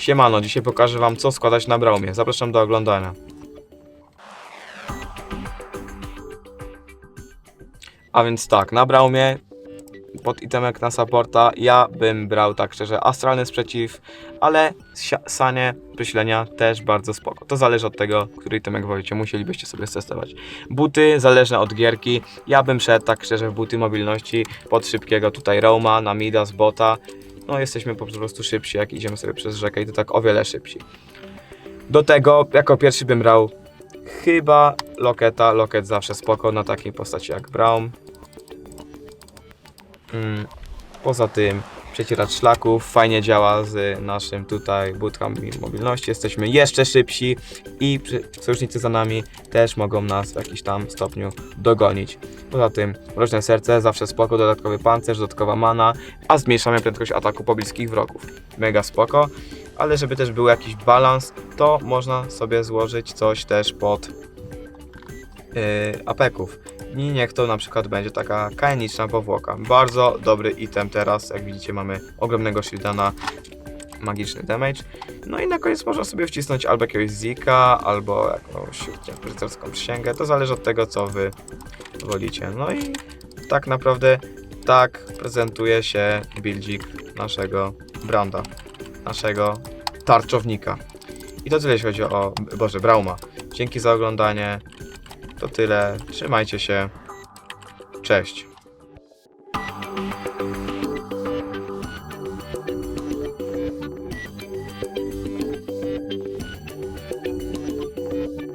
Siemano, dzisiaj pokażę wam co składać na Braumie. Zapraszam do oglądania. A więc tak, na Braumie pod itemek na supporta ja bym brał tak szczerze astralny sprzeciw, ale sanie wyślenia też bardzo spoko. To zależy od tego, który itemek wolicie, musielibyście sobie testować. Buty zależne od gierki. Ja bym szedł tak szczerze w buty mobilności pod szybkiego tutaj Roma, na Midas, Bota. No jesteśmy po prostu szybsi, jak idziemy sobie przez rzekę i to tak o wiele szybsi. Do tego jako pierwszy bym brał chyba Loketa. Loket zawsze spoko na takiej postaci jak Braum. Mm, Poza tym przecieracz szlaków fajnie działa z naszym tutaj butkami mobilności. Jesteśmy jeszcze szybsi i sojusznicy za nami też mogą nas w jakiś tam stopniu dogonić. Poza tym mroczne serce zawsze spoko, dodatkowy pancerz, dodatkowa mana, a zmniejszamy prędkość ataku pobliskich wrogów. Mega spoko, ale żeby też był jakiś balans, to można sobie złożyć coś też pod yy, apeków. I niech to na przykład będzie taka kaeniczna powłoka. Bardzo dobry item teraz, jak widzicie mamy ogromnego shielda na magiczny damage. No i na koniec można sobie wcisnąć albo jakiegoś Zika, albo jakąś rycerską przysięgę. To zależy od tego, co wy wolicie. No i tak naprawdę tak prezentuje się buildzik naszego branda, naszego tarczownika. I to tyle jeśli chodzi o, Boże, Brauma. Dzięki za oglądanie. To tyle. Trzymajcie się. Cześć.